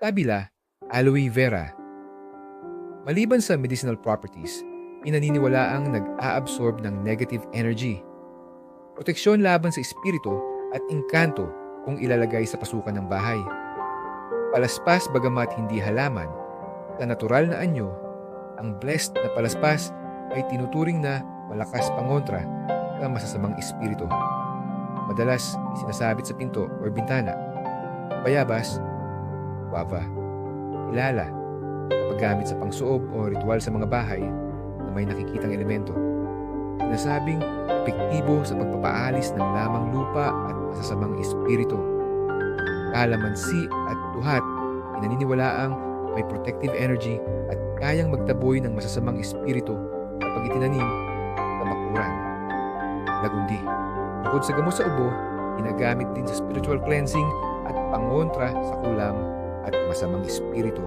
Kabila, aloe vera. Maliban sa medicinal properties, inaniniwala ang nag-a-absorb ng negative energy. Proteksyon laban sa espiritu at engkanto kung ilalagay sa pasukan ng bahay. Palaspas bagamat hindi halaman, sa natural na anyo, ang blessed na palaspas ay tinuturing na malakas pangontra sa masasamang espiritu. Madalas sinasabit sa pinto o bintana. Bayabas, guava, kilala, paggamit sa pangsuob o ritual sa mga bahay na may nakikitang elemento. Sinasabing epektibo sa pagpapaalis ng lamang lupa at masasamang espiritu. Kalamansi at tuhat, pinaniniwalaang may protective energy at kayang magtaboy ng masasamang espiritu kapag itinanim sa makuran. Lagundi. Bukod sa gamot sa ubo, ginagamit din sa spiritual cleansing at pangontra sa kulam at masamang espiritu.